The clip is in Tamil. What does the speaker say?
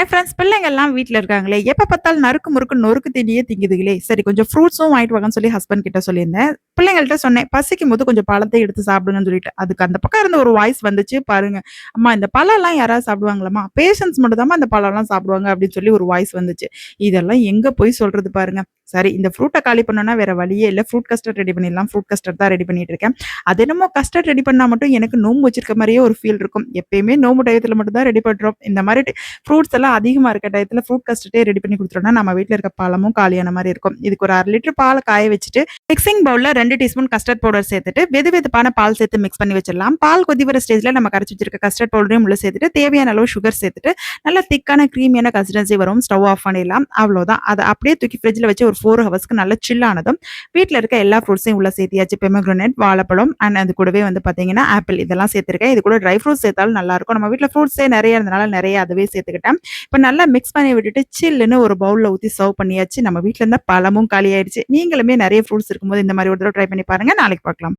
என் ஃப்ரெண்ட்ஸ் பிள்ளைங்கள்லாம் வீட்டில் இருக்காங்களே எப்போ பார்த்தாலும் நறுக்கு முறுக்கு நொறுக்கு தீனியே திங்குதுங்களே சரி கொஞ்சம் ஃப்ரூட்ஸும் வாங்கிட்டு வாங்கன்னு சொல்லி ஹஸ்பண்ட் கிட்ட சொல்லியிருந்தேன். பிள்ளைங்கள்ட்ட சொன்னேன் பசிக்கும் போது கொஞ்சம் பழத்தை எடுத்து சாப்பிடுங்கன்னு சொல்லிட்டு. அதுக்கு அந்த பக்கம் இருந்து ஒரு வாய்ஸ் வந்துச்சு பாருங்க. அம்மா இந்த பழம்லாம் யாராவது சாப்பிடுவாங்களாம்மா? பேஷன்ஸ் மட்டும் தான் இந்த பழம்லாம் சாப்பிடுவாங்க அப்படின்னு சொல்லி ஒரு வாய்ஸ் வந்துச்சு. இதெல்லாம் எங்கே போய் சொல்றது பாருங்க. சரி இந்த ஃப்ரூட்டை காலி பண்ணோன்னா வேற வழியே இல்லை. ஃப்ரூட் கஸ்டர்ட் ரெடி பண்ணிடலாம். ஃப்ரூட் கஸ்டர்ட் தான் ரெடி பண்ணிட்டு இருக்கேன். அது என்னமோ கஸ்டர்ட் ரெடி பண்ணால் மட்டும் எனக்கு நோம்பு வச்சிருக்க மாதிரியே ஒரு ஃபீல் இருக்கும். எப்பயுமே நோம்பு டயத்தில் மட்டும் தான் ரெடி பண்ணுறோம் இந்த மாதிரி ஃப்ரூட்ஸ் எல்லாம் அதிகமாக இருக்க டயத்தில் ஃப்ரூட் கஸ்டர்டே ரெடி பண்ணி கொடுத்துட்டோம்னா நம்ம வீட்டில் இருக்க பாலமும் காலியான மாதிரி இருக்கும். இதுக்கு ஒரு அரை லிட்டர் பாலை காய வச்சுட்டு மிக்சிங் பவுலில் ரெண்டு டீஸ்பூன் கஸ்டர்ட் பவுடர் சேர்த்துட்டு வெது வெதுப்பான பால் சேர்த்து மிக்ஸ் பண்ணி வச்சிடலாம். பால் கொதி வர ஸ்டேஜில் நம்ம கரைச்சி வச்சிருக்க கஸ்டர்ட் பவுடரையும் உள்ள சேர்த்துட்டு தேவையான அளவு சுகர் சேர்த்துட்டு நல்லா திக்கான க்ரீமியான கன்சிஸ்டன்சி வரும். ஸ்டவ் ஆஃப் பண்ணிடலாம். அவ்வளோதான் அதை அப்படியே தூக்கி ஃப்ரிட்ஜில் வச்சு ஒரு ஃபோர் ஹவர்ஸ்க்கு நல்ல சில்லானதும் வீட்டில் இருக்க எல்லா ஃப்ரூட்ஸையும் உள்ள சேர்த்தியாச்சு. பெமக்ரோனேட் வாழைப்பழம் அண்ட் அது கூடவே வந்து பார்த்தீங்கன்னா ஆப்பிள் இதெல்லாம் சேர்த்துருக்கேன். இது கூட ட்ரை ஃப்ரூட்ஸ் சேர்த்தாலும் நல்லாயிருக்கும் நம்ம வீட்டில் ஃப்ரூட்ஸே நிறைய இருந்தனால நிறைய அதுவே சேர்த்துக்கிட்டேன். இப்போ நல்லா மிக்ஸ் பண்ணி விட்டுட்டு சில்லுன்னு ஒரு பவுலில் ஊற்றி சர்வ் பண்ணியாச்சு. நம்ம வீட்டில் இருந்தால் பழமும் காலி ஆயிடுச்சு நீங்களுமே நிறைய ஃப்ரூட்ஸ் இருக்கும்போது இந்த மாதிரி ஒரு தடவை ட்ரை பண்ணி பாருங்கள் நாளைக்கு பார்க்கலாம்